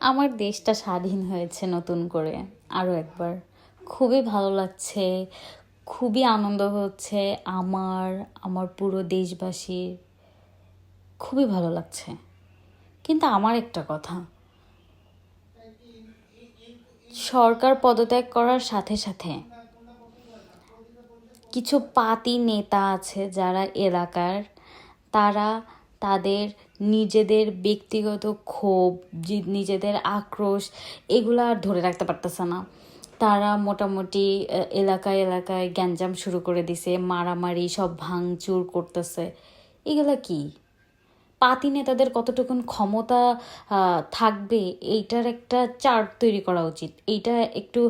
আমার দেশটা স্বাধীন হয়েছে নতুন করে আরও একবার। খুবই ভালো লাগছে, খুবই আনন্দ হচ্ছে আমার আমার পুরো দেশবাসীর। খুবই ভালো লাগছে। কিন্তু আমার একটা কথা, সরকার পদত্যাগ করার সাথে সাথে কিছু পাতি নেতা আছে যারা এলাকার, তারা তাদের নিজেদের ব্যক্তিগত ক্ষোভ নিজেদের আক্রোশ, এগুলো আর ধরে রাখতে পারতেছে না। তারা মোটামুটি এলাকায় এলাকায় গ্যাঞ্জাম শুরু করে দিছে, মারামারি, সব ভাঙচুর করতেছে। এগুলা কি? পাতি নেতাদের কতটুকুন ক্ষমতা থাকবে, এইটার একটা চার্ট তৈরি করা উচিত। এইটা একটু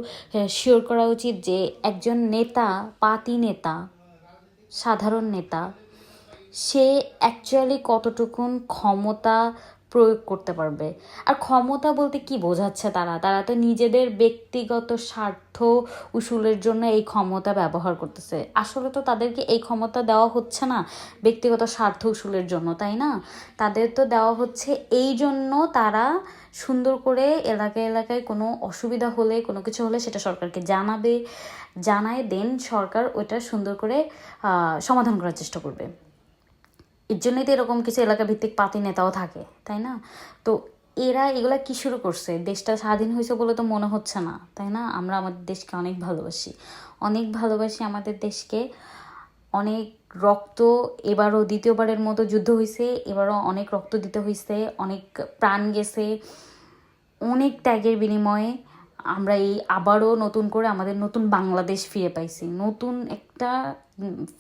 শিওর করা উচিত যে, একজন নেতা, পাতি নেতা, সাধারণ নেতা সে অ্যাকচুয়ালি কতটুকুন ক্ষমতা প্রয়োগ করতে পারবে। আর ক্ষমতা বলতে কি বোঝাচ্ছে তারা? তারা তো নিজেদের ব্যক্তিগত স্বার্থ উসুলের জন্য এই ক্ষমতা ব্যবহার করতেছে। আসলে তো তাদেরকে এই ক্ষমতা দেওয়া হচ্ছে না ব্যক্তিগত স্বার্থ উসুলের জন্য, তাই না? তাদের তো দেওয়া হচ্ছে এই জন্য তারা সুন্দর করে এলাকায় এলাকায় কোনো অসুবিধা হলে, কোনো কিছু হলে সেটা সরকারকে জানাবে, জানায় দেন সরকার ওটা সুন্দর করে সমাধান করার চেষ্টা করবে। এর জন্যই তো এরকম কিছু এলাকা ভিত্তিক পাতি নেতাও থাকে, তাই না? তো এরা এগুলা কি শুরু করছে? দেশটা স্বাধীন হয়েছে বলে তো মনে হচ্ছে না, তাই না? আমরা আমাদের দেশকে অনেক ভালোবাসি। অনেক ভালোবাসি আমাদের দেশকে। অনেক রক্ত এবারও দ্বিতীয়বারের মতো যুদ্ধ হয়েছে এবারও অনেক রক্ত দিতে হয়েছে অনেক প্রাণ গেছে, অনেক ত্যাগের বিনিময়ে আমরা এই আবারও নতুন করে আমাদের নতুন বাংলাদেশ ফিরে পাইছি। নতুন একটা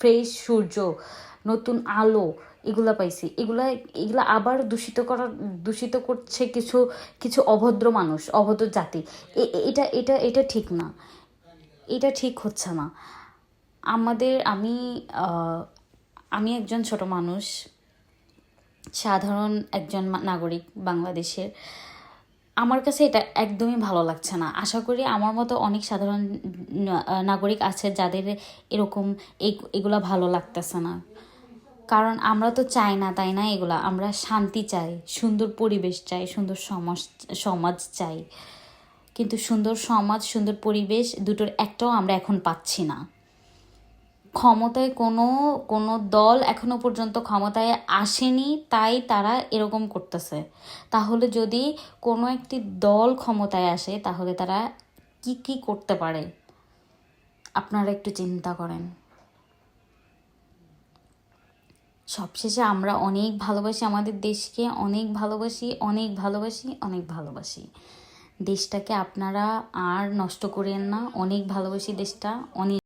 ফ্রেশ সূর্য, নতুন আলো এগুলা পাইছি। এগুলা এগুলা আবার দূষিত করার, দূষিত করছে কিছু কিছু অভদ্র মানুষ, অভদ্র জাতি। এটা এটা এটা ঠিক না। এটা ঠিক হচ্ছে না। আমাদের, আমি আমি একজন ছোট মানুষ, সাধারণ একজন নাগরিক বাংলাদেশের। আমার কাছে এটা একদমই ভালো লাগছে না। আশা করি আমার মতো অনেক সাধারণ নাগরিক আছে যাদের এরকম এগুলা ভালো লাগতেছে না। কারণ আমরা তো চাই না, তাই না এগুলা? আমরা শান্তি চাই, সুন্দর পরিবেশ চাই, সুন্দর সমাজ সমাজ চাই। কিন্তু সুন্দর সমাজ, সুন্দর পরিবেশ দুটোর একটাও আমরা এখন পাচ্ছি না। ক্ষমতায় কোনো কোনো দল এখনও পর্যন্ত ক্ষমতায় আসেনি, তাই তারা এরকম করতেছে। তাহলে যদি কোনো একটি দল ক্ষমতায় আসে, তাহলে তারা কি কি করতে পারে? আপনারা একটু চিন্তা করেন। সবশেষে আমরা অনেক ভালোবাসি আমাদের দেশকে, অনেক ভালোবাসি অনেক ভালোবাসি অনেক ভালোবাসি। দেশটাকে আপনারা আর নষ্ট করেন না, অনেক ভালোবাসি দেশটা, অনেক